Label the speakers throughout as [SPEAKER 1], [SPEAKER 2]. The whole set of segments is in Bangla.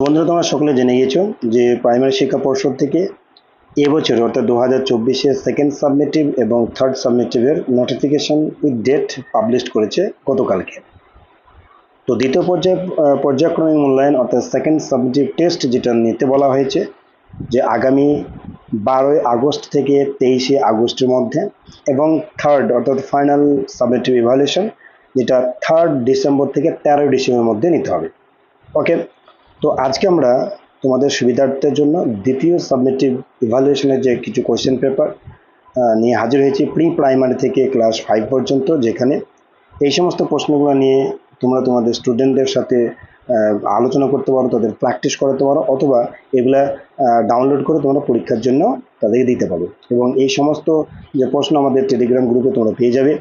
[SPEAKER 1] বন্ধুরা, তোমরা সকলে জেনে গিয়েছো যে প্রাইমারি শিক্ষা পর্ষদ থেকে এবছর অর্থাৎ দু হাজার চব্বিশে সেকেন্ড সাবমিটিভ এবং থার্ড সাবমিটিভের নোটিফিকেশন উইথ ডেট পাবলিশ করেছে গতকালকে। তো দ্বিতীয় পর্যায়ে পর্যায়ক্রমিক মূল্যায়ন, অর্থাৎ সেকেন্ড সাবমিটিভ টেস্ট যেটা নিতে বলা হয়েছে, যে আগামী বারোই আগস্ট থেকে তেইশে আগস্টের মধ্যে এবং থার্ড অর্থাৎ ফাইনাল সাবমিটিভ ইভ্যালুয়েশন যেটা থার্ড ডিসেম্বর থেকে তেরোই ডিসেম্বরের মধ্যে নিতে হবে। ওকে তো আজকে আমরা তোমাদের সুবিধার্থের জন্য দ্বিতীয় সাবমিটিভ ইভ্যালুয়েশনের যে কিছু কোয়েশ্চেন পেপার নিয়ে হাজির হয়েছি প্রি প্রাইমারি থেকে ক্লাস ফাইভ পর্যন্ত, যেখানে এই সমস্ত প্রশ্নগুলো নিয়ে তোমরা তোমাদের স্টুডেন্টদের সাথে আলোচনা করতে পারো, তাদের প্র্যাকটিস করাতে পারো, অথবা এগুলা ডাউনলোড করে তোমরা পরীক্ষার জন্য তাদেরকে দিতে পারো। এবং এই সমস্ত যে প্রশ্ন আমাদের টেলিগ্রাম গ্রুপে তোমরা পেয়ে যাবে।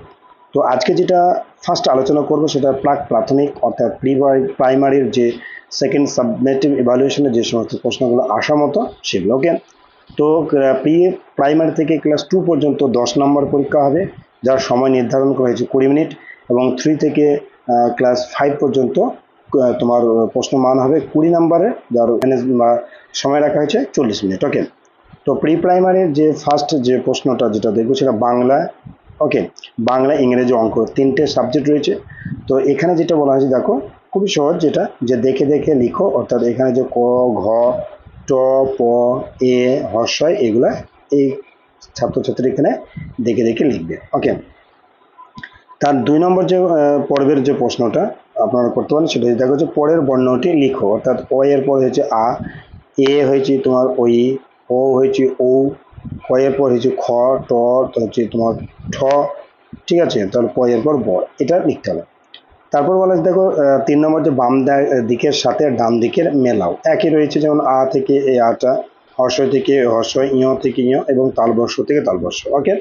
[SPEAKER 1] তো আজকে যেটা ফার্স্ট আলোচনা করব সেটা প্রাক প্রাথমিক অর্থাৎ প্রি প্রাইমারির যে সেকেন্ড সাবমেটিভ ইভ্যালুয়েশনের যে সমস্ত প্রশ্নগুলো আসা মতো সেগুলো ওকে? তো প্রি প্রাইমারি থেকে ক্লাস টু পর্যন্ত দশ নম্বর পরীক্ষা হবে, যার সময় নির্ধারণ করা হয়েছে কুড়ি মিনিট এবং থ্রি থেকে ক্লাস ফাইভ পর্যন্ত তোমার প্রশ্ন মান হবে কুড়ি নম্বরের যার সময় রাখা হয়েছে চল্লিশ মিনিট, ওকে? তো প্রি প্রাইমারির যে ফার্স্ট যে প্রশ্নটা যেটা দেখব সেটা বাংলা ওকে বাংলা, ইংরেজি অঙ্ক, তিনটে সাবজেক্ট রয়েছে। তো এখানে যেটা বলা হয়েছে, দেখো, খুবই সহজ যেটা, যে দেখে দেখে লিখো, অর্থাৎ এখানে যে ক, ঘ, ট, প, এ হর্ষয় এগুলা এই ছাত্রছাত্রী এখানে দেখে দেখে লিখবে। ওকে তার দুই নম্বর যে পর্বের যে প্রশ্নটা আপনারা করতে পারেন, সেটা দেখো যে পরের বর্ণটি লিখো, অর্থাৎ অ এর পর হয়েছে আ, এ হয়েছে তোমার ওই ও হয়েছে ও ক এর পর হয়েছে খ, ট হচ্ছে তোমার ঠ, ঠিক আছে, তাহলে প এর পর ব, এটা লিখতে হবে। তারপর বলা দেখো তিন নম্বর যে বাম দিকের সাথে ডান দিকের মেলাও। একই রয়েছে যেমন আ থেকে এ, আটা হর্ষয় থেকে হর্ষয় ইয় থেকে ইয় এবং তালবর্ষ থেকে তালবর্ষ ওকে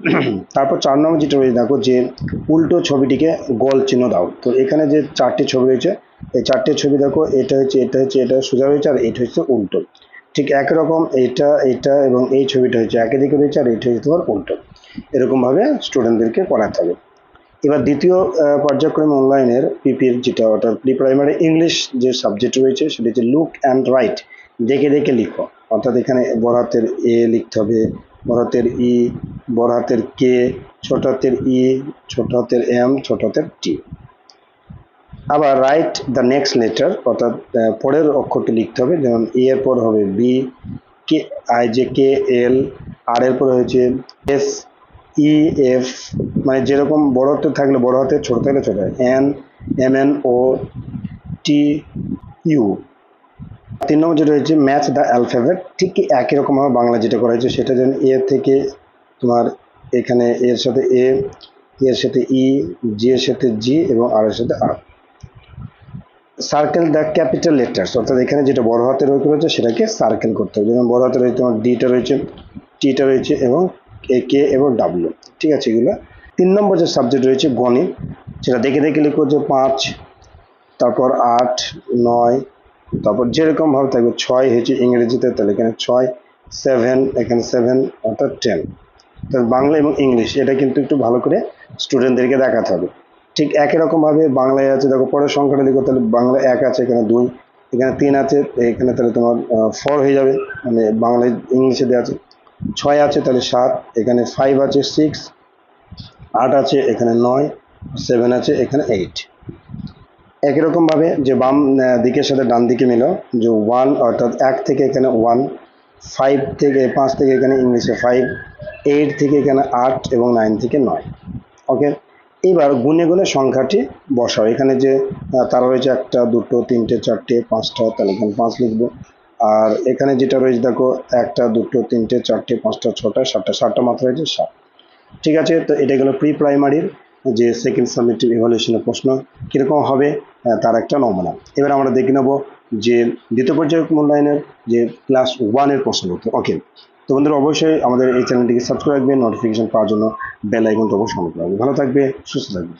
[SPEAKER 1] তারপর চার নম্বর যেটা রয়েছে, দেখো যে উল্টো ছবিটিকে গোল চিহ্ন দাও। তো এখানে যে চারটি ছবি রয়েছে, এই চারটি ছবি দেখো, এটা হচ্ছে এটা হচ্ছে, এটা সোজা রয়েছে আর এটা হচ্ছে উল্টো। ঠিক একরকম এইটা এটা এবং এই ছবিটা হচ্ছে একই দিকে রয়েছে আর এইটা হচ্ছে তোমার উল্টো। এরকমভাবে স্টুডেন্টদেরকে করাতে হবে। এবার দ্বিতীয় পর্যায়ক্রমে অনলাইনের পিপির যেটা অর্থাৎ প্রি প্রাইমারি ইংলিশ যে সাবজেক্ট রয়েছে সেটা হচ্ছে লুক অ্যান্ড রাইট দেখে দেখে লিখো। অর্থাৎ এখানে বড় হাতের এ লিখতে হবে, বড় হাতের ই, বড় হাতের কে, ছোট হাতের ই, ছোট হাতের এম, ছোট হাতের টি। আবার রাইট দ্য নেক্সট লেটার অর্থাৎ পরের অক্ষরটি লিখতে হবে, যেমন এ এর পর হবে B K I J K L R এর পর হয়েছে এস ই এফ মানে যেরকম বড় হাতে থাকলে বড় হাতে, ছোট থাকলে ছোট N M N O T U তিন নম্বর যেটা হয়েছে ম্যাচ দ্য অ্যালফাবেট ঠিক একই রকমভাবে বাংলা যেটা করা হয়েছে, সেটা যেন এ থেকে তোমার এখানে এর সাথে এ এর সাথে ই জি এর সাথে জি এবং আর এর সাথে R circle the capital letters অর্থাৎ এখানে যেটা বড় অক্ষর রয়েছে সেটাকে সার্কেল করতে হবে। যেমন বড় হাতে রয়েছে তোমার ডিটা রয়েছে টিটা রয়েছে এবং এ কে এবং ডাব্লিউ ঠিক আছে এগুলো। তিন নম্বর যে সাবজেক্ট রয়েছে গণিত, সেটা দেখে দেখে লিখো যে পাঁচ, তারপর আট, নয়, তারপর যেরকম ভাবে থাকবে ছয় হয়েছে ইংরেজিতে, তাহলে এখানে ছয় সেভেন এখানে সেভেন অর্থাৎ টেন তাহলে বাংলা এবং ইংলিশ, এটা কিন্তু একটু ভালো করে স্টুডেন্টদেরকে দেখাতে হবে। ঠিক একই রকমভাবে বাংলায় আছে। দেখো, পরের সংখ্যাটা লিখো তাহলে বাংলা এক আছে, এখানে দুই, এখানে তিন আছে, এখানে তাহলে তোমার ফোর হয়ে যাবে। মানে বাংলায় ইংলিশে দেওয়া আছে। ছয় আছে, তাহলে সাত, এখানে ফাইভ আছে সিক্স আট আছে, এখানে নয় সেভেন আছে, এখানে এইট একই রকমভাবে যে বাম দিকের সাথে ডান দিকে মিলো, যে ওয়ান অর্থাৎ এক থেকে এখানে ওয়ান ফাইভ থেকে, পাঁচ থেকে এখানে ইংলিশে ফাইভ এইট থেকে এখানে আট এবং নাইন থেকে নয়। ওকে এবার গুনে গুনে সংখ্যাটি বসাও। এখানে যে তারা রয়েছে একটা, দুটো, তিনটে, চারটে, পাঁচটা, তাহলে এখানে পাঁচ লিখব। আর এখানে যেটা রয়েছে, দেখো, একটা, দুটো, তিনটে, চারটে, পাঁচটা, ছটা, সাতটা সাতটা মাত্র রয়েছে সাত। ঠিক আছে, তো এটা গেলো প্রি প্রাইমারির যে সেকেন্ড সাবমিটিভ ইভ্যালুয়েশনের প্রশ্ন। কীরকম হবে তার একটা নমুনা। এবার আমরা দেখে নেব যে দ্বিতীয় পর্যায় মূল্যায়নের যে ক্লাস ওয়ানের প্রশ্নপত্র ওকে তো বন্ধুরা অবশ্যই আমাদের এই চ্যানেলটিকে সাবস্ক্রাইব রাখবেন নোটিফিকেশন পাওয়ার জন্য বেল আইকনটা অবশ্যই অন করে রাখবেন। ভালো থাকবে, সুস্থ থাকবে